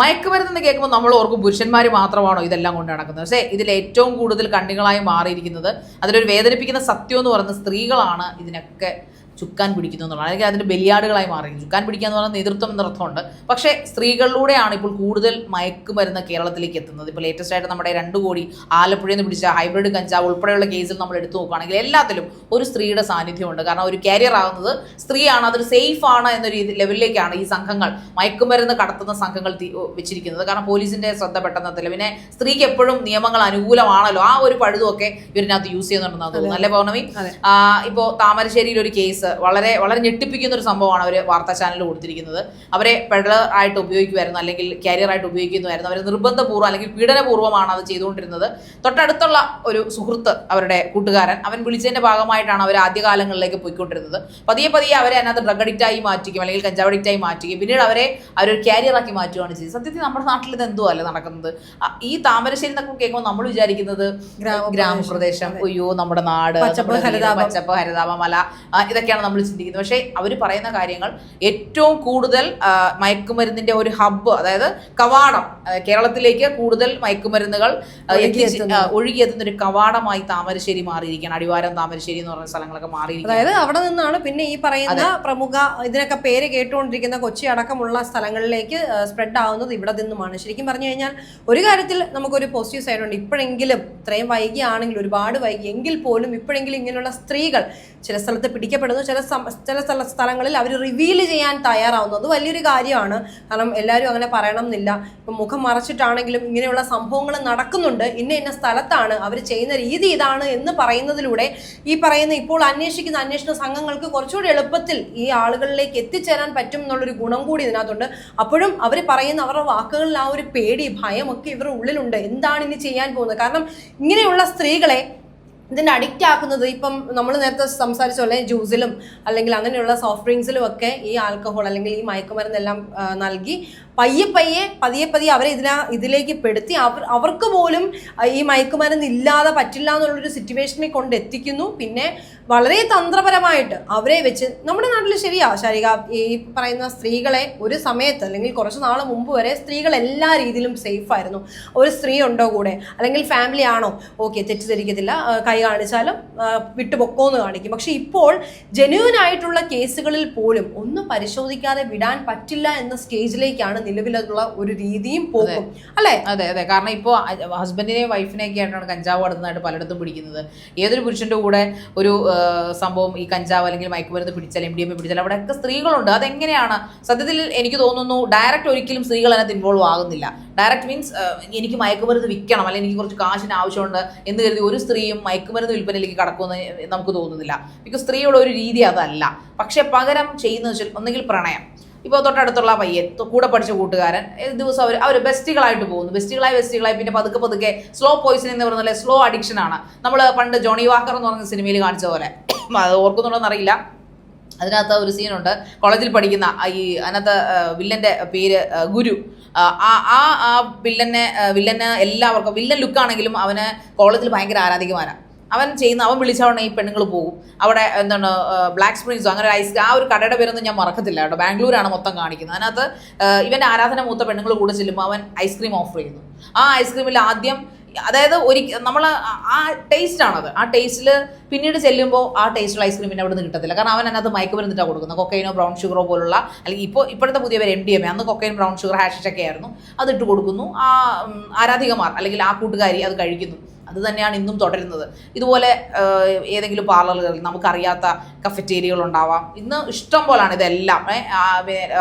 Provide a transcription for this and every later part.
മയക്കുമരുന്ന് കേൾക്കുമ്പോൾ നമ്മൾ ഓർക്കും പുരുഷന്മാർ മാത്രമാണോ ഇതെല്ലാം കൊണ്ട് നടക്കുന്നത്. പക്ഷേ ഇതിൽ ഏറ്റവും കൂടുതൽ കണ്ണികളായി മാറിയിരിക്കുന്നത് അതിലൊരു വേദനിപ്പിക്കുന്ന സത്യം എന്ന് പറയുന്നത് സ്ത്രീകളാണ് ഇതിനൊക്കെ ചുക്കാൻ പിടിക്കുന്നു എന്നുള്ളത് അല്ലെങ്കിൽ അതിന്റെ ബലിയാടുകളായി മാറി. ചുക്കാൻ പിടിക്കുക എന്ന് പറയുന്നത് നേതൃത്വം എന്ന അർത്ഥമുണ്ട്. പക്ഷേ സ്ത്രീകളിലൂടെയാണ് ഇപ്പോൾ കൂടുതൽ മയക്കുമരുന്ന് കേരളത്തിലേക്ക് എത്തുന്നത്. ഇപ്പോൾ ലേറ്റസ്റ്റ് ആയിട്ട് നമ്മുടെ രണ്ട് കോടി ആലപ്പുഴയിൽ നിന്ന് പിടിച്ച ഹൈബ്രിഡ് കഞ്ചാവ് ഉൾപ്പെടെയുള്ള കേസിൽ നമ്മൾ എടുത്തു നോക്കുകയാണെങ്കിൽ എല്ലാത്തിലും ഒരു സ്ത്രീയുടെ സാന്നിധ്യമുണ്ട്. കാരണം ഒരു കാരിയർ ആകുന്നത് സ്ത്രീയാണ് അതൊരു സേഫ് ആണ് എന്ന രീതി ലെവലിലേക്കാണ് ഈ സംഘങ്ങൾ മയക്കുമരുന്ന് കടത്തുന്ന സംഘങ്ങൾ വെച്ചിരിക്കുന്നത്. കാരണം പോലീസിന്റെ ശ്രദ്ധ പെട്ടെന്നത്തില്ല പിന്നെ സ്ത്രീക്ക് എപ്പോഴും നിയമങ്ങൾ അനുകൂലമാണല്ലോ. ആ ഒരു പഴുതുമൊക്കെ ഇവരിനകത്ത് യൂസ് ചെയ്യുന്നുണ്ടെന്നാണ് തോന്നുന്നു അല്ലേ പൗർണമി? ഇപ്പോൾ താമരശ്ശേരിയിൽ ഒരു കേസ് വളരെ വളരെ ഞെട്ടിപ്പിക്കുന്ന ഒരു സംഭവമാണ് അവർ വാർത്താ ചാനലിൽ കൊടുത്തിരിക്കുന്നത്. അവരെ പെഡലർ ആയിട്ട് ഉപയോഗിക്കുമായിരുന്നു അല്ലെങ്കിൽ കാരിയർ ആയിട്ട് ഉപയോഗിക്കുമായിരുന്നു അവർ നിർബന്ധപൂർവം അല്ലെങ്കിൽ പീഡനപൂർവമാണ് അത് ചെയ്തുകൊണ്ടിരുന്നത്. തൊട്ടടുത്തുള്ള ഒരു സുഹൃത്ത് അവരുടെ കൂട്ടുകാരൻ അവൻ വിളിച്ചതിന്റെ ഭാഗമായിട്ടാണ് അവർ ആദ്യകാലങ്ങളിലേക്ക് പോയിക്കൊണ്ടിരുന്നത്. പതിയെ പതിയെ അവരെ അതിനകത്ത് ഡ്രഗ് അഡിക്റ്റായി മാറ്റിക്കും അല്ലെങ്കിൽ കഞ്ചാവ് അഡിക്റ്റായി മാറ്റിക്കും പിന്നീട് അവരെ അവരൊരു കാരിയർ ആക്കി മാറ്റുകയാണ് ചെയ്തത്. സത്യത്തിൽ നമ്മുടെ നാട്ടിൽ ഇത് എന്തോ അല്ലേ നടക്കുന്നത്? ഈ താമരശ്ശേരി എന്നൊക്കെ കേൾക്കുമ്പോൾ നമ്മൾ വിചാരിക്കുന്നത് ഗ്രാമപ്രദേശം. അയ്യോ നമ്മുടെ നാട് പച്ചപ്പ്, ഹരിതാപം. മല ആ, ഇതൊക്കെയാണ് നമ്മൾ ചിന്തിക്കുന്നത്. പക്ഷേ അവർ പറയുന്ന കാര്യങ്ങൾ ഏറ്റവും കൂടുതൽ മയക്കുമരുന്നിന്റെ ഒരു ഹബ്ബ് അതായത് കവാടം കേരളത്തിലേക്ക് കൂടുതൽ മയക്കുമരുന്നുകൾ ഒഴുകിയെത്തുന്ന. ഒരു കവാടമായി താമരശ്ശേരി മാറിയിരിക്കുകയാണ്. അടിവാരം താമരശ്ശേരി എന്ന് പറയുന്ന സ്ഥലങ്ങളൊക്കെ മാറിയിരിക്കുന്നത് അതായത് അവിടെ നിന്നാണ് പിന്നെ ഈ പറയുന്ന പ്രമുഖ ഇതിനൊക്കെ പേര് കേട്ടുകൊണ്ടിരിക്കുന്ന കൊച്ചി അടക്കമുള്ള സ്ഥലങ്ങളിലേക്ക് സ്പ്രെഡ് ആവുന്നത് ഇവിടെ നിന്നുമാണ്. ശരിക്കും പറഞ്ഞു കഴിഞ്ഞാൽ ഒരു കാര്യത്തിൽ നമുക്കൊരു പോസിറ്റീവ് സൈഡ് ഉണ്ട്. ഇപ്പോഴെങ്കിലും ഇത്രയും വൈകിയാണെങ്കിൽ ഒരുപാട് വൈകി എങ്കിൽ പോലും ഇപ്പോഴെങ്കിലും ഇങ്ങനെയുള്ള സ്ത്രീകൾ ചില സ്ഥലത്ത് പിടിക്കപ്പെടുന്നു ചില ചില സ്ഥല സ്ഥലങ്ങളിൽ അവർ റിവീൽ ചെയ്യാൻ തയ്യാറാവുന്നു അത് വലിയൊരു കാര്യമാണ്. കാരണം എല്ലാവരും അങ്ങനെ പറയണം എന്നില്ല ഇപ്പം മുഖം മറച്ചിട്ടാണെങ്കിലും ഇങ്ങനെയുള്ള സംഭവങ്ങൾ നടക്കുന്നുണ്ട്. ഇന്ന ഇന്ന സ്ഥലത്താണ് അവർ ചെയ്യുന്ന രീതി ഇതാണ് എന്ന് പറയുന്നതിലൂടെ ഈ പറയുന്ന ഇപ്പോൾ അന്വേഷിക്കുന്ന അന്വേഷണ സംഘങ്ങൾക്ക് കുറച്ചുകൂടി എളുപ്പത്തിൽ ഈ ആളുകളിലേക്ക് എത്തിച്ചേരാൻ പറ്റും എന്നുള്ളൊരു ഗുണം കൂടി ഇതിനകത്തുണ്ട്. അപ്പോഴും അവർ പറയുന്ന അവരുടെ വാക്കുകളിൽ ആ ഒരു പേടി ഭയമൊക്കെ ഇവരുടെ ഉള്ളിലുണ്ട്. എന്താണ് ഇനി ചെയ്യാൻ പോകുന്നത്? കാരണം ഇങ്ങനെയുള്ള സ്ത്രീകളെ ഇതിന് അഡിക്റ്റ് ആക്കുന്നത് ഇപ്പം നമ്മൾ നേരത്തെ സംസാരിച്ച പോലെ ജ്യൂസിലും അല്ലെങ്കിൽ അങ്ങനെയുള്ള സോഫ്റ്റ് ഡ്രിങ്ക്സിലും ഒക്കെ ഈ ആൽക്കഹോൾ അല്ലെങ്കിൽ ഈ മയക്കുമരുന്നെല്ലാം നൽകി പയ്യെ പയ്യെ പതിയെ പതിയെ അവരെ ഇതിനാ ഇതിലേക്ക് പെടുത്തി അവർ അവർക്ക് പോലും ഈ മയക്കുമരുന്ന് ഇല്ലാതെ പറ്റില്ല എന്നുള്ളൊരു കൊണ്ട് എത്തിക്കുന്നു. പിന്നെ വളരെ തന്ത്രപരമായിട്ട് അവരെ വെച്ച് നമ്മുടെ നാട്ടിൽ ശരിയാ. ശാരിക ഈ പറയുന്ന സ്ത്രീകളെ ഒരു സമയത്ത് അല്ലെങ്കിൽ കുറച്ച് നാൾ മുമ്പ് വരെ സ്ത്രീകൾ എല്ലാ രീതിയിലും സേഫ് ആയിരുന്നു. ഒരു സ്ത്രീ ഉണ്ടോ കൂടെ? അല്ലെങ്കിൽ ഫാമിലി ആണോ? ഓക്കെ തെറ്റിദ്ധരിക്കത്തില്ല. കൈ കാണിച്ചാലും വിട്ടുപൊക്കോന്ന് കാണിക്കും. പക്ഷെ ഇപ്പോൾ ജെന്യൂൻ ആയിട്ടുള്ള കേസുകളിൽ പോലും ഒന്നും പരിശോധിക്കാതെ വിടാൻ പറ്റില്ല എന്ന സ്റ്റേജിലേക്കാണ് നിലവിലുള്ള ഒരു രീതിയും പോകും അല്ലെ? അതെ അതെ. കാരണം ഇപ്പോൾ ഹസ്ബൻഡിനെയും വൈഫിനെയൊക്കെ ആയിട്ടാണ് കഞ്ചാവ് കടന്നതായിട്ട് പലയിടത്തും പിടിക്കുന്നത്. ഏതൊരു പുരുഷന്റെ കൂടെ ഒരു സംഭവം ഈ കഞ്ചാവ് അല്ലെങ്കിൽ മയക്കുമരുന്ന് പിടിച്ചാൽ എം ഡി എം പിടിച്ചാൽ അവിടെയൊക്കെ സ്ത്രീകളുണ്ട്. അതെങ്ങനെയാണ്? സത്യത്തിൽ എനിക്ക് തോന്നുന്നു ഡയറക്റ്റ് ഒരിക്കലും സ്ത്രീകൾ അതിനകത്ത് ഇൻവോൾവ് ആകുന്നില്ല. ഡയറക്റ്റ് മീൻസ് എനിക്ക് മയക്കുമരുന്ന് വിൽക്കണം അല്ലെങ്കിൽ എനിക്ക് കുറച്ച് കാശിന് ആവശ്യമുണ്ട് എന്ന് കരുതി ഒരു സ്ത്രീയും മയക്കുമരുന്ന് വിൽപ്പനയിലേക്ക് കടക്കുമെന്ന് നമുക്ക് തോന്നുന്നില്ല. ബിക്കോസ് സ്ത്രീയുടെ ഒരു രീതി അതല്ല. പക്ഷെ പകരം ചെയ്യുന്നത് വെച്ചാൽ ഒന്നുകിൽ പ്രണയം. ഇപ്പോൾ തൊട്ടടുത്തുള്ള പയ്യൻ കൂടെ പഠിച്ച കൂട്ടുകാരൻ ദിവസം അവർ അവർ ബെസ്റ്റുകളായിട്ട് പോകുന്നു. ബെസ്റ്റുകളായി ബെസ്റ്റുകളായി പിന്നെ പതുക്കെ പതുക്കെ സ്ലോ പോയിസൺ എന്ന് പറയുന്നത് സ്ലോ അഡിക്ഷൻ ആണ്. നമ്മൾ പണ്ട് ജോണി വാക്കർ എന്ന് പറഞ്ഞ സിനിമയിൽ കാണിച്ച പോലെ. അത് ഓർക്കുന്നുണ്ടോ അറിയില്ല. അതിനകത്ത് ഒരു സീനുണ്ട് കോളേജിൽ പഠിക്കുന്ന ഈ അതിനകത്ത് വില്ലന്റെ പേര് ഗുരു. ആ ആ- വില്ലനെ വില്ലനെ എല്ലാവർക്കും വില്ലൻ ലുക്കാണെങ്കിലും അവന് കോളേജിൽ ഭയങ്കര ആരാധികമാരാണ് അവൻ ചെയ്യുന്ന അവൻ വിളിച്ചവണ ഈ പെണ്ണുങ്ങൾ പോകും. അവിടെ എന്താണ് ബ്ലാക്ക് സ്പ്രിങ്സോ അങ്ങനെ ഐസ് ആ ഒരു കടയുടെ പേരൊന്നും ഞാൻ മറക്കത്തില്ല കേട്ടോ. ബാംഗ്ലൂരാണ് മൊത്തം കാണിക്കുന്നത്. അതിനകത്ത് ഇവന്റെ ആരാധന മൂത്ത പെണ്ണുങ്ങൾ കൂടെ ചെല്ലുമ്പോൾ അവൻ ഐസ്ക്രീം ഓഫർ ചെയ്യുന്നു. ആ ഐസ്ക്രീമിൽ ആദ്യം അതായത് ഒരു നമ്മൾ ആ ടേസ്റ്റ് ആണത്. ആ ടേസ്റ്റിൽ പിന്നീട് ചെല്ലുമ്പോൾ ആ ടേസ്റ്റുള്ള ഐസ്ക്രീം പിന്നെ അവിടെ നിന്ന് കിട്ടത്തില്ല. കാരണം അവൻ അതിനകത്ത് മയക്കുമരുന്നിട്ടാണ് കൊടുക്കുന്നത് കൊക്കൈനോ ബ്രൗൺ ഷുഗറോ പോലുള്ള അല്ലെങ്കിൽ ഇപ്പോൾ ഇപ്പോഴത്തെ പുതിയ പേര് എം ഡി എം എ അന്ന് കൊക്കൈൻ ബ്രൗൺ ഷുഗർ ഹാഷിഷൊക്കെ ആയിരുന്നു. അതിട്ട് കൊടുക്കുന്നു. ആ ആരാധികമാർ അല്ലെങ്കിൽ ആ കൂട്ടുകാരി അത് കഴിക്കുന്നു. അത് തന്നെയാണ് ഇന്നും തുടരുന്നത്. ഇതുപോലെ ഏതെങ്കിലും പാർലറുകളിൽ നമുക്കറിയാത്ത കഫറ്റേരിയകൾ ഉണ്ടാവാം. ഇന്ന് ഇഷ്ടം പോലാണ് ഇതെല്ലാം.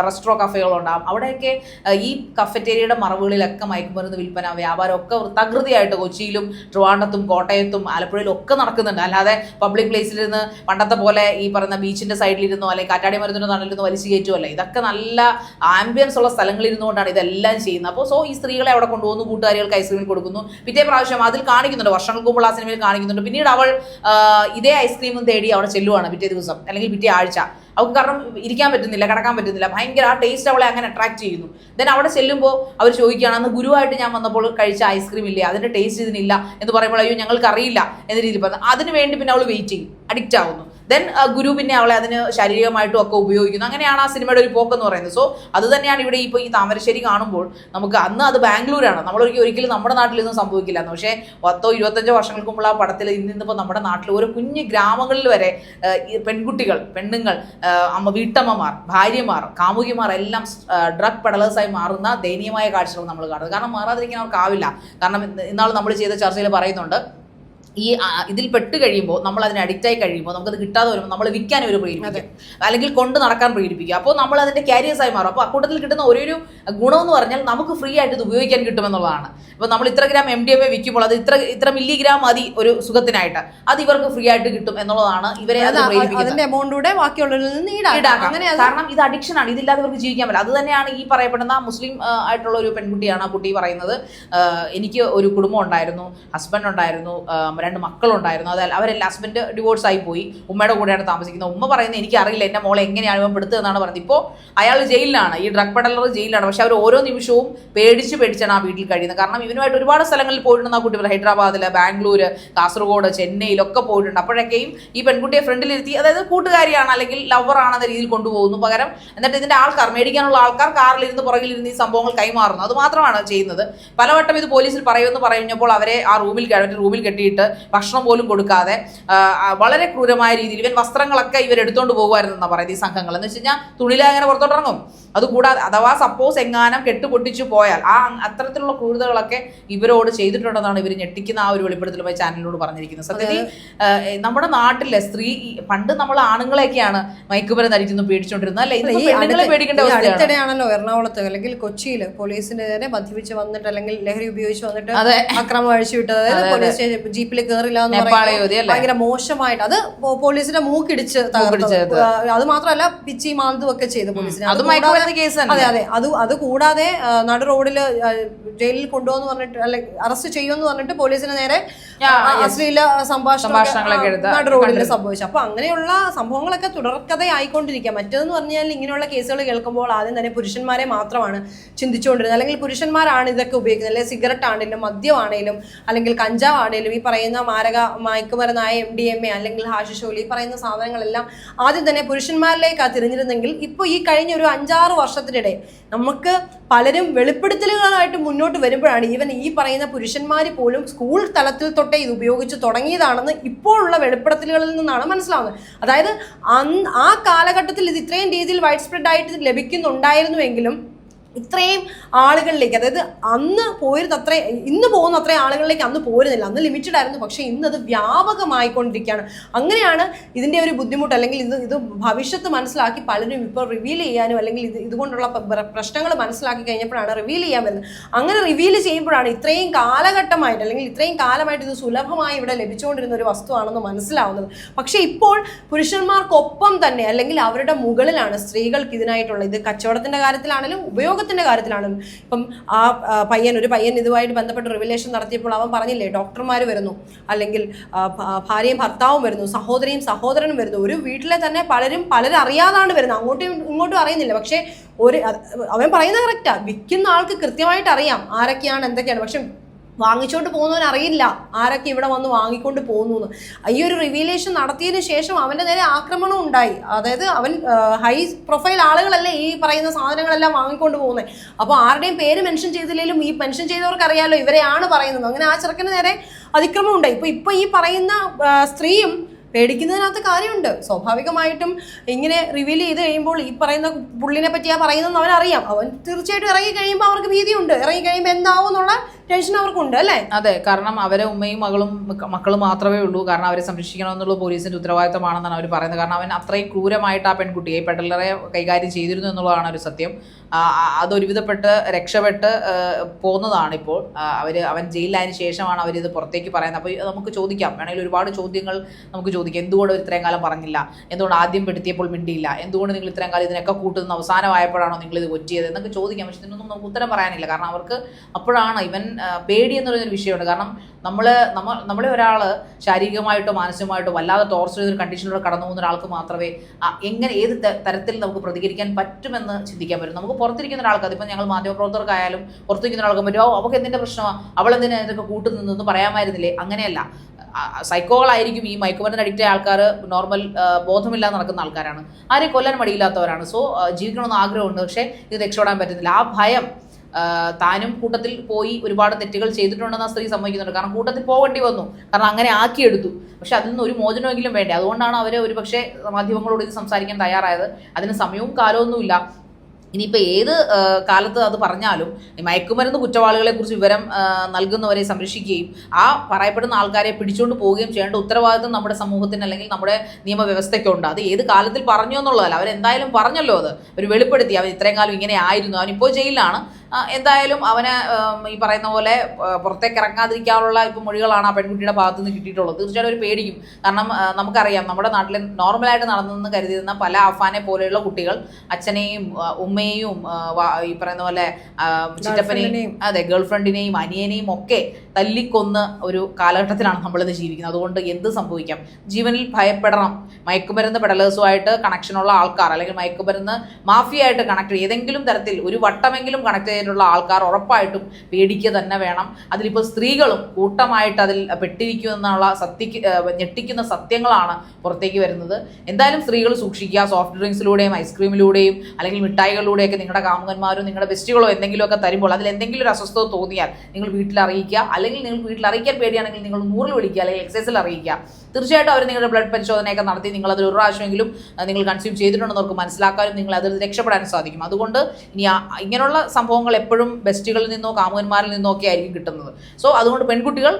റെസ്റ്റോ കഫേകളുണ്ടാവും അവിടെയൊക്കെ ഈ കഫറ്റേരിയയുടെ മറവുകളിലൊക്കെ മയക്കുമരുന്ന് വിൽപ്പന വ്യാപാരം ഒക്കെ തകൃതിയായിട്ട് കൊച്ചിയിലും ട്രിവാണ്ടത്തും കോട്ടയത്തും ആലപ്പുഴയിലും ഒക്കെ നടക്കുന്നുണ്ട്. അല്ലാതെ പബ്ലിക് പ്ലേസിലിരുന്ന് പണ്ടത്തെ പോലെ ഈ പറയുന്ന ബീച്ചിന്റെ സൈഡിലിരുന്നോ അല്ലെങ്കിൽ കാറ്റാടി മരുന്നിന്റെ നടലിരുന്നോ വലിച്ചു കയറ്റുമല്ല ഇതൊക്കെ നല്ല ആംബിയൻസ് ഉള്ള സ്ഥലങ്ങളിരുന്നുകൊണ്ടാണ് ഇതെല്ലാം ചെയ്യുന്നത്. അപ്പോൾ സോ ഈ സ്ത്രീകളെ അവിടെ കൊണ്ടുപോകുന്നു കൂട്ടുകാരികൾക്ക് ഐസ്ക്രീമിൽ കൊടുക്കുന്നു. പിറ്റേ പ്രാവശ്യം അതിൽ കാണിക്കുന്നുണ്ട്. വർഷങ്ങൾക്ക് മുമ്പുള്ള ആ സിനിമയിൽ കാണിക്കുന്നുണ്ട്. പിന്നീട് അവൾ ഇതേ ഐസ്ക്രീമും തേടി അവിടെ ചെല്ലുവാണ് പിറ്റേ ദിവസം. അല്ലെങ്കിൽ പിറ്റേ ആഴ്ച. അവൾക്ക് കാരണം ഇരിക്കാൻ പറ്റുന്നില്ല കിടക്കാൻ പറ്റുന്നില്ല. ഭയങ്കര ആ ടേസ്റ്റ് അവളെ അങ്ങനെ അട്രാക്ട് ചെയ്യുന്നു. ദെൻ അവിടെ ചെല്ലുമ്പോൾ അവർ ചോദിക്കുകയാണ് അന്ന് ഗുരുവായിട്ട് ഞാൻ വന്നപ്പോൾ കഴിച്ച ഐസ്ക്രീം ഇല്ലേ? അതിന്റെ ടേസ്റ്റ് ഇതിനില്ല. എന്ന് പറയുമ്പോൾ അയ്യോ ഞങ്ങൾക്ക് അറിയില്ല എന്ന രീതിയിൽ പറഞ്ഞു. അതിന് വേണ്ടി പിന്നെ അവൾ വെയിറ്റ് ചെയ്യും അഡിക്റ്റ് ആവുന്നു. ദെൻ ഗുരു പിന്നെ അവളെ അതിന് ശാരീരികമായിട്ടും ഒക്കെ ഉപയോഗിക്കുന്നു. അങ്ങനെയാണ് ആ സിനിമയുടെ ഒരു പോക്കെന്ന് പറയുന്നത്. സോ അത് തന്നെയാണ് ഇവിടെ ഇപ്പോൾ ഈ താമരശ്ശേരി കാണുമ്പോൾ നമുക്ക് അന്ന് അത് ബാംഗ്ലൂരാണ്. നമ്മൾ ഒരിക്കലും നമ്മുടെ നാട്ടിലൊന്നും സംഭവിക്കില്ല പക്ഷേ പത്തോ ഇരുപത്തഞ്ചോ വർഷങ്ങൾക്ക് മുമ്പ് ആ പടത്തിൽ ഇന്നിപ്പോൾ നമ്മുടെ നാട്ടിൽ ഓരോ കുഞ്ഞു ഗ്രാമങ്ങളിൽ വരെ പെൺകുട്ടികൾ പെണ്ണുങ്ങൾ അമ്മ വീട്ടമ്മമാർ ഭാര്യമാർ കാമുകിമാർ എല്ലാം ഡ്രഗ് പെഡലേഴ്സായി മാറുന്ന ദയനീയമായ കാഴ്ചകൾ നമ്മൾ കാണുന്നത്. കാരണം മാറാതിരിക്കാൻ അവർക്കാവില്ല കാരണം ഇന്ന് ഇന്നാൾ നമ്മൾ ചെയ്ത ചർച്ചയിൽ പറയുന്നുണ്ട് ഈ ഇതിൽ പെട്ട് കഴിയുമ്പോൾ നമ്മൾ അതിന് അഡിക്റ്റ് ആയി കഴിയുമ്പോൾ അത് കിട്ടാതെ വരുമ്പോൾ നമ്മൾ വിൽക്കാൻ ഒരു പ്രേരിപ്പിക്കും. അല്ലെങ്കിൽ കൊണ്ട് നടക്കാൻ പ്രേരിപ്പിക്കും. അപ്പോൾ നമ്മൾ അതിന്റെ ക്യാരിയേഴ്സായി ആയി മാറും. അപ്പോൾ അക്കൂട്ടത്തിൽ കിട്ടുന്ന ഒരേ ഒരു ഗുണം എന്ന് പറഞ്ഞാൽ നമുക്ക് ഫ്രീ ആയിട്ട് ഇത് ഉപയോഗിക്കാൻ കിട്ടുമെന്നുള്ളതാണ്. ഇപ്പോൾ നമ്മൾ ഇത്ര gram M D M A വിൽക്കുമ്പോൾ അത് ഇത്ര ഇത്ര മില്ലിഗ്രാം മതി ഒരു സുഖത്തിനായിട്ട്. അത് ഇവർക്ക് ഫ്രീ ആയിട്ട് കിട്ടും എന്നുള്ളതാണ് ഇവരെ അത് അതിന്റെ ബാക്കിയുള്ളവരിൽ നിന്ന് ഈടാക്കാം. അത് കാരണം ഇത് അഡിക്ഷൻ ആണ്. ഇതില്ലാതെ ഇവർക്ക് ജീവിക്കാൻ പറ്റില്ല. അത് തന്നെയാണ് ഈ പറയപ്പെടുന്ന മുസ്ലിം ആയിട്ടുള്ള ഒരു പെൺകുട്ടിയാണ് ആ കുട്ടി പറയുന്നത്. എനിക്ക് ഒരു കുടുംബം ഉണ്ടായിരുന്നു. ഹസ്ബൻഡ് ഉണ്ടായിരുന്നു. രണ്ട് മക്കളുണ്ടായിരുന്നു. അത് അവരെല്ലാം ഹസ്ബൻഡ് ഡിവോഴ്സ് ആയി പോയി. ഉമ്മയുടെ കൂടെയാണ് താമസിക്കുന്നത്. ഉമ്മ പറയുന്നത് എനിക്ക് അറിയില്ല എന്റെ മോളെ എങ്ങനെയാണ് ഇവൻ പെടുത്തതെന്നാണ് പറയുന്നത് ഇപ്പോൾ അയാൾ ജയിലിലാണ്. ഈ ഡ്രഗ് പെഡലർ ജയിലിലാണ്. പക്ഷെ അവർ ഓരോ നിമിഷവും പേടിച്ച് പേടിച്ചാണ് ആ വീട്ടിൽ കഴിയുന്നത്. കാരണം ഇവനുമായിട്ട് ഒരുപാട് സ്ഥലങ്ങളിൽ പോയിട്ടുണ്ട് ആ കുട്ടി ഹൈദരാബാദിൽ ബാംഗ്ലൂർ കാസർഗോഡ് ചെന്നൈയിലൊക്കെ പോയിട്ടുണ്ട്. അപ്പോഴൊക്കെയും ഈ പെൺകുട്ടിയെ ഫ്രണ്ടിലിരുത്തി അതായത് കൂട്ടുകാരിയാണ് അല്ലെങ്കിൽ ലവർ ആണെന്ന രീതിയിൽ കൊണ്ടുപോകുന്നു. പകരം എന്നിട്ട് ഇതിന്റെ ആൾക്കാർ മേടിക്കാനുള്ള ആൾക്കാർ കാറിലിരുന്ന് പുറകിലിരുന്ന് ഈ സംഭവങ്ങൾ കൈമാറുന്നു. അത് മാത്രമാണ് ചെയ്യുന്നത്. പലവട്ടം ഇത് പോലീസിൽ പറയുമെന്ന് പറഞ്ഞപ്പോൾ അവരെ ആ റൂമിൽ അവരുടെ റൂമിൽ കെട്ടിയിട്ട് ഭക്ഷണം പോലും കൊടുക്കാതെ വളരെ ക്രൂരമായ രീതിയിൽ ഇവൻ വസ്ത്രങ്ങളൊക്കെ ഇവർ എടുത്തുകൊണ്ട് പോകുമായിരുന്നു എന്നാ പറയുന്നത് ഈ സംഘങ്ങൾ. എന്ന് വെച്ച് കഴിഞ്ഞാൽ തുണിയിലെ അങ്ങനെ പുറത്തോട്ടിറങ്ങും. അതുകൂടാതെ അഥവാ സപ്പോസ് എങ്ങാനും കെട്ടുപൊട്ടിച്ചു പോയാൽ ആ അത്തരത്തിലുള്ള ക്രൂരതകളൊക്കെ ഇവരോട് ചെയ്തിട്ടുണ്ടെന്നാണ് ഇവർ ഞെട്ടിക്കുന്ന ആ ഒരു വെളിപ്പെടുത്തൽ പോയി ചാനലിനോട് പറഞ്ഞിരിക്കുന്നത്. സത്യത്തിൽ നമ്മുടെ നാട്ടിലെ സ്ത്രീ പണ്ട് നമ്മൾ ആണുങ്ങളെയൊക്കെയാണ് മയക്കുമരുന്ന് അടിക്കുന്നു പേടിച്ചോണ്ടിരുന്നത്. അല്ലെ? പെണ്ണുങ്ങളെ പേടിക്കേണ്ട അടുത്തിടെയാണല്ലോ എറണാകുളത്ത് അല്ലെങ്കിൽ കൊച്ചിയിൽ പോലീസിന്റെ നേരെ മദ്യപിച്ച് വന്നിട്ട് അല്ലെങ്കിൽ ലഹരി ഉപയോഗിച്ച് വന്നിട്ട് അക്രമം അഴിച്ചു വിട്ടത്. പോലീസ് ജീപ്പിൽ കയറില്ല എന്ന് പറയുന്നത് ഭയങ്കര മോശമായിട്ട് അത് പോലീസിന്റെ മൂക്കിടിച്ച് അത്. മാത്രമല്ല പിച്ചി മാന്തും ഒക്കെ ചെയ്തു പോലീസിനെ. അത് അത് അതെ അതെ. കൂടാതെ നട റോഡിൽ ജയിലിൽ കൊണ്ടുപോകുന്നു പറഞ്ഞിട്ട് അല്ലെ അറസ്റ്റ് ചെയ്യുമെന്ന് പറഞ്ഞിട്ട് പോലീസിന് നേരെ. അശ്ലീല സംഭാഷണങ്ങളൊക്കെ റോഡിൽ സംഭവിച്ചു. അപ്പൊ അങ്ങനെയുള്ള സംഭവങ്ങളൊക്കെ തുടർക്കഥയായിക്കൊണ്ടിരിക്കുക. മറ്റേതെന്ന് പറഞ്ഞാൽ ഇങ്ങനെയുള്ള കേസുകൾ കേൾക്കുമ്പോൾ ആദ്യം തന്നെ പുരുഷന്മാരെ മാത്രമാണ് ചിന്തിച്ചുകൊണ്ടിരുന്നത്. അല്ലെങ്കിൽ പുരുഷന്മാരാണ് ഇതൊക്കെ ഉപയോഗിക്കുന്നത്. അല്ലെങ്കിൽ സിഗരറ്റ് ആണെങ്കിലും മദ്യമാണേലും അല്ലെങ്കിൽ കഞ്ചാവ് ആണേലും ഈ പറയുന്ന മാരക മയക്കുമരുന്നായ എം ഡി എം എ അല്ലെങ്കിൽ ഹാഷിഷോലി ഈ പറയുന്ന സാധനങ്ങളെല്ലാം ആദ്യം തന്നെ പുരുഷന്മാരിലേക്കാണ് തിരിഞ്ഞിരുന്നെങ്കിൽ ഇപ്പോൾ ഈ കഴിഞ്ഞ ഒരു അഞ്ചാറ് വർഷത്തിനിടെ നമുക്ക് പലരും വെളിപ്പെടുത്തലുകളായിട്ട് മുന്നോട്ട് വരുമ്പോഴാണ് ഈവൻ ഈ പറയുന്ന പുരുഷന്മാർ പോലും സ്കൂൾ തലത്തിൽ തൊട്ടേ ഇത് ഉപയോഗിച്ച് തുടങ്ങിയതാണെന്ന് ഇപ്പോഴുള്ള വെളിപ്പെടുത്തലുകളിൽ നിന്നാണ് മനസ്സിലാവുന്നത്. അതായത് ആ കാലഘട്ടത്തിൽ ഇത് ഇത്രയും രീതിയിൽ വൈഡ് സ്പ്രെഡ് ആയിട്ട് ലഭിക്കുന്നുണ്ടായിരുന്നുവെങ്കിലും ഇത്രയും ആളുകളിലേക്ക് അതായത് അന്ന് പോയിരുന്ന അത്ര ഇന്ന് പോകുന്ന അത്രയും ആളുകളിലേക്ക് അന്ന് പോരുന്നില്ല. അന്ന് ലിമിറ്റഡ് ആയിരുന്നു. പക്ഷേ ഇന്ന് അത് വ്യാപകമായിക്കൊണ്ടിരിക്കുകയാണ്. അങ്ങനെയാണ് ഇതിന്റെ ഒരു ബുദ്ധിമുട്ട് അല്ലെങ്കിൽ ഇത് ഇത് ഭവിഷ്യത്ത് മനസ്സിലാക്കി പലരും ഇപ്പോൾ റിവീൽ ചെയ്യാനും അല്ലെങ്കിൽ ഇത് ഇതുകൊണ്ടുള്ള പ്രശ്നങ്ങൾ മനസ്സിലാക്കി കഴിഞ്ഞപ്പോഴാണ് റിവീൽ ചെയ്യാൻ വരുന്നത്. അങ്ങനെ റിവീൽ ചെയ്യുമ്പോഴാണ് ഇത്രയും കാലഘട്ടമായിട്ട് അല്ലെങ്കിൽ ഇത്രയും കാലമായിട്ട് ഇത് സുലഭമായി ഇവിടെ ലഭിച്ചുകൊണ്ടിരുന്ന ഒരു വസ്തുവാണെന്ന് മനസ്സിലാവുന്നത്. പക്ഷേ ഇപ്പോൾ പുരുഷന്മാർക്കൊപ്പം തന്നെ അല്ലെങ്കിൽ അവരുടെ മുകളിലാണ് സ്ത്രീകൾക്ക് ഇതിനായിട്ടുള്ള ഇത്. കച്ചവടത്തിന്റെ കാര്യത്തിലാണെങ്കിലും ഉപയോഗത്തിന്റെ കാര്യത്തിലാണെങ്കിലും ഇപ്പം ആ പയ്യൻ ഒരു പയ്യൻ ഇതുമായിട്ട് ബന്ധപ്പെട്ട് റിവലേഷൻ നടത്തിയപ്പോൾ അവൻ പറഞ്ഞില്ലേ ഡോക്ടർമാർ വരുന്നു. അല്ലെങ്കിൽ ഭാര്യയും ഭർത്താവും വരുന്നു സഹോദരിയും സഹോദരനും വരുന്നു. ഒരു വീട്ടിലെ തന്നെ പലരും പലരറിയാതാണ് വരുന്നത്. അങ്ങോട്ടും ഇങ്ങോട്ടും അറിയുന്നില്ല. പക്ഷേ ഒരു അവൻ പറയുന്നത് കറക്റ്റാ വിൽക്കുന്ന ആൾക്ക് കൃത്യമായിട്ട് അറിയാം ആരൊക്കെയാണ് എന്തൊക്കെയാണ്. പക്ഷെ വാങ്ങിച്ചോണ്ട് പോകുന്നവൻ അറിയില്ല. ആരൊക്കെ ഇവിടെ വന്ന് വാങ്ങിക്കൊണ്ട് പോകുന്നു എന്ന് ഈ ഒരു റിവീലേഷൻ നടത്തിയതിന് ശേഷം അവന്റെ നേരെ ആക്രമണം ഉണ്ടായി. അതായത് അവൻ ഹൈ പ്രൊഫൈൽ ആളുകളല്ലേ ഈ പറയുന്ന സാധനങ്ങളെല്ലാം വാങ്ങിക്കൊണ്ട് പോകുന്നത് അപ്പോൾ ആരുടെയും പേര് മെൻഷൻ ചെയ്തില്ലെങ്കിലും ഈ മെൻഷൻ ചെയ്തവർക്ക് അറിയാലോ ഇവരെയാണ് പറയുന്നത്. അങ്ങനെ ആ ചെറുക്കന് നേരെ അതിക്രമം ഉണ്ടായി. ഇപ്പോൾ ഇപ്പോൾ ഈ പറയുന്ന സ്ത്രീയും പേടിക്കുന്നതിനകത്ത് കാര്യമുണ്ട്. സ്വാഭാവികമായിട്ടും ഇങ്ങനെ റിവീൽ ചെയ്ത് കഴിയുമ്പോൾ ഈ പറയുന്ന പുള്ളിനെ പറ്റിയാ പറയുന്നതെന്ന് അവനറിയാം അവൻ തീർച്ചയായിട്ടും ഇറങ്ങി കഴിയുമ്പോൾ അവർക്ക് ഭീതിയുണ്ട്. ഇറങ്ങി കഴിയുമ്പോൾ എന്താവും എന്നുള്ള ടെൻഷൻ അവർക്കുണ്ട് അല്ലേ? അതെ കാരണം അവരെ ഉമ്മയും മകളും മക്ക- മക്കളും മാത്രമേ ഉള്ളൂ. കാരണം അവരെ സംരക്ഷിക്കണമെന്നുള്ള പോലീസിന്റെ ഉത്തരവാദിത്തമാണെന്നാണ് അവർ പറയുന്നത്. കാരണം അവൻ അത്രയും ക്രൂരമായിട്ട് ആ പെൺകുട്ടിയെ പെട്ടലറെ കൈകാര്യം ചെയ്തിരുന്നു എന്നുള്ളതാണ് ഒരു സത്യം. ആ, ആ, അതൊരുവിധപ്പെട്ട് രക്ഷപ്പെട്ട് പോകുന്നതാണിപ്പോൾ ആ, അവർ അവൻ ജയിലിലായതിനു ശേഷമാണ് അവരിത് പുറത്തേക്ക് പറയുന്നത്. അപ്പോൾ നമുക്ക് ചോദിക്കാം. വേണമെങ്കിൽ ഒരുപാട് ചോദ്യങ്ങൾ നമുക്ക് ചോദിക്കാം. എന്തുകൊണ്ട് അവർ ഇത്രയും കാലം പറഞ്ഞില്ല? എന്തുകൊണ്ട് ആദ്യം പെടുത്തിയപ്പോൾ മിണ്ടിയില്ല? എന്തുകൊണ്ട് നിങ്ങൾ ഇത്രയും കാലം ഇതിനൊക്കെ കൂട്ടുന്ന അവസാനമായപ്പോഴാണോ നിങ്ങൾ ഇത് ഒറ്റിയത് എന്നൊക്കെ ചോദിക്കാം. പക്ഷെ ഇതിനൊന്നും നമുക്ക് ഉത്തരം പറയാനില്ല. കാരണം അവർക്ക് അപ്പോഴാണ് ഇവൻ പേടി എന്ന് പറയുന്നൊരു വിഷയമുണ്ട്. കാരണം നമ്മൾ നമ്മൾ നമ്മളെ ഒരാൾ ശാരീരികമായിട്ടോ മാനസികമായിട്ടോ വല്ലാതെ ടോർച്ചർ ചെയ്തൊരു കണ്ടീഷനിലൂടെ കടന്നു പോകുന്ന ഒരാൾക്ക് മാത്രമേ എങ്ങനെ ഏത് തരത്തിൽ നമുക്ക് പ്രതികരിക്കാൻ പറ്റുമെന്ന് ചിന്തിക്കാൻ പറ്റും. നമുക്ക് പുറത്തിരിക്കുന്ന ഒരാൾക്ക് അതിപ്പോൾ ഞങ്ങൾ മാധ്യമപ്രവർത്തകർക്കായാലും പുറത്തിരിക്കുന്ന ഒരാൾക്ക് പറ്റും. "ഓ, അവൾക്ക് എന്തിന്റെ പ്രശ്നമാണ് അവൾ എന്തിനാ ഇതൊക്കെ കൂട്ടുനിന്നെന്ന് പറയാമായിരുന്നില്ലേ? അങ്ങനെയല്ല. സൈക്കോകളായിരിക്കും ഈ മയക്കുമരുന്ന് അഡിക്റ്റ് ആൾക്കാർ നോർമൽ ബോധമില്ലാതെ നടക്കുന്ന ആൾക്കാരാണ്. ആരെയും കൊല്ലാൻ മടിയില്ലാത്തവരാണ്. സോ ജീവിക്കണമെന്ന് ആഗ്രഹമുണ്ട്. പക്ഷേ ഇത് രക്ഷപ്പെടാൻ പറ്റുന്നില്ല. ആ ഭയം താനും കൂട്ടത്തിൽ പോയി ഒരുപാട് തെറ്റുകൾ ചെയ്തിട്ടുണ്ടെന്ന് ആ സ്ത്രീ സമ്മതിക്കുന്നുണ്ട്. കാരണം കൂട്ടത്തിൽ പോകേണ്ടി വന്നു. കാരണം അങ്ങനെ ആക്കിയെടുത്തു. പക്ഷെ അതിൽ നിന്ന് ഒരു മോചനമെങ്കിലും വേണ്ടേ? അതുകൊണ്ടാണ് അവർ ഒരു പക്ഷേ മാധ്യമങ്ങളോട് ഇത് സംസാരിക്കാൻ തയ്യാറായത്. അതിന് സമയവും കാലമൊന്നുമില്ല ഇനിയിപ്പോൾ ഏത് കാലത്ത് അത് പറഞ്ഞാലും മയക്കുമരുന്ന് കുറ്റവാളികളെ കുറിച്ച് വിവരം നൽകുന്നവരെ സംരക്ഷിക്കുകയും ആ പറയപ്പെടുന്ന ആൾക്കാരെ പിടിച്ചുകൊണ്ട് പോവുകയും ചെയ്യേണ്ട ഉത്തരവാദിത്വം നമ്മുടെ സമൂഹത്തിന് അല്ലെങ്കിൽ നമ്മുടെ നിയമവ്യവസ്ഥയ്ക്കുണ്ട്. അത് ഏത് കാലത്തിൽ പറഞ്ഞു എന്നുള്ളതല്ല. അവരെന്തായാലും പറഞ്ഞല്ലോ അത്. അവർ വെളിപ്പെടുത്തി. അവൻ ഇത്രയും കാലം ഇങ്ങനെ ആയിരുന്നു. അവനിപ്പോൾ ജയിലിലാണ്. എന്തായാലും അവന് ഈ പറയുന്ന പോലെ പുറത്തേക്ക് ഇറങ്ങാതിരിക്കാനുള്ള ഇപ്പം മൊഴികളാണ് ആ പെൺകുട്ടിയുടെ ഭാഗത്തു നിന്ന് കിട്ടിയിട്ടുള്ളത്. തീർച്ചയായിട്ടും ഒരു പേടിക്കും. കാരണം നമുക്കറിയാം നമ്മുടെ നാട്ടിൽ നോർമലായിട്ട് നടന്നെന്ന് കരുതിയിരുന്ന പല അഫാനെ പോലെയുള്ള കുട്ടികൾ അച്ഛനെയും ഉമ്മയെയും ഈ പറയുന്ന പോലെ ചിറ്റപ്പനെയും അതെ ഗേൾഫ്രണ്ടിനെയും അനിയനെയും ഒക്കെ തല്ലിക്കൊന്ന് ഒരു കാലഘട്ടത്തിലാണ് നമ്മളിത് ജീവിക്കുന്നത്. അതുകൊണ്ട് എന്ത് സംഭവിക്കാം? ജീവനിൽ ഭയപ്പെടണം. മയക്കുമരുന്ന് പെടലേഴ്സുമായിട്ട് കണക്ഷനുള്ള ആൾക്കാർ അല്ലെങ്കിൽ മയക്കുമരുന്ന് മാഫിയായിട്ട് കണക്ട് ഏതെങ്കിലും തരത്തിൽ ഒരു വട്ടമെങ്കിലും കണക്ട് ചെയ്തിട്ടുള്ള ആൾക്കാർ ഉറപ്പായിട്ടും പേടിക്കുക തന്നെ വേണം. അതിലിപ്പോൾ സ്ത്രീകളും കൂട്ടമായിട്ട് അതിൽ പെട്ടിരിക്കുമെന്നുള്ള സത്യക്ക് ഞെട്ടിക്കുന്ന സത്യങ്ങളാണ് പുറത്തേക്ക് വരുന്നത്. എന്തായാലും സ്ത്രീകൾ സൂക്ഷിക്കുക. സോഫ്റ്റ് ഡ്രിങ്ക്സിലൂടെയും ഐസ്ക്രീമിലൂടെയും അല്ലെങ്കിൽ മിഠായികളിലൂടെയൊക്കെ നിങ്ങളുടെ കാമുകന്മാരും നിങ്ങളുടെ ബെസ്റ്റുകളോ എന്തെങ്കിലുമൊക്കെ തരുമ്പോൾ അതിൽ എന്തെങ്കിലും ഒരു അസ്വസ്ഥത തോന്നിയാൽ നിങ്ങൾ വീട്ടിൽ അറിയിക്കുക. അല്ലെങ്കിൽ നിങ്ങൾക്ക് വീട്ടിൽ അറിയിക്കാൻ പേടിയാണെങ്കിൽ നിങ്ങൾ നൂറിൽ വിളിക്കുക അല്ലെങ്കിൽ എക്സൈസിൽ അറിയിക്കുക. തീർച്ചയായിട്ടും അവർ നിങ്ങളുടെ ബ്ലഡ് പരിശോധനയൊക്കെ നടത്തി നിങ്ങൾ അതിൽ ഒരു പ്രാവശ്യമെങ്കിലും നിങ്ങൾ കൺസ്യൂം ചെയ്തിട്ടുണ്ടെന്ന് അവർക്ക് മനസ്സിലാക്കാനും നിങ്ങൾ അതിൽ രക്ഷപ്പെടാനും സാധിക്കും. അതുകൊണ്ട് ഇനി ഇങ്ങനെയുള്ള സംഭവങ്ങൾ എപ്പോഴും ബെസ്റ്റുകളിൽ നിന്നോ കാമുകന്മാരിൽ നിന്നോ ഒക്കെ ആയിരിക്കും കിട്ടുന്നത്. സോ അതുകൊണ്ട് പെൺകുട്ടികൾ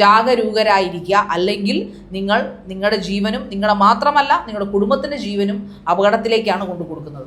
ജാഗരൂകരായിരിക്കുക. അല്ലെങ്കിൽ നിങ്ങൾ നിങ്ങളുടെ ജീവനും നിങ്ങളുടെ മാത്രമല്ല നിങ്ങളുടെ കുടുംബത്തിന്റെ ജീവനും അപകടത്തിലേക്കാണ് കൊണ്ടു കൊടുക്കുന്നത്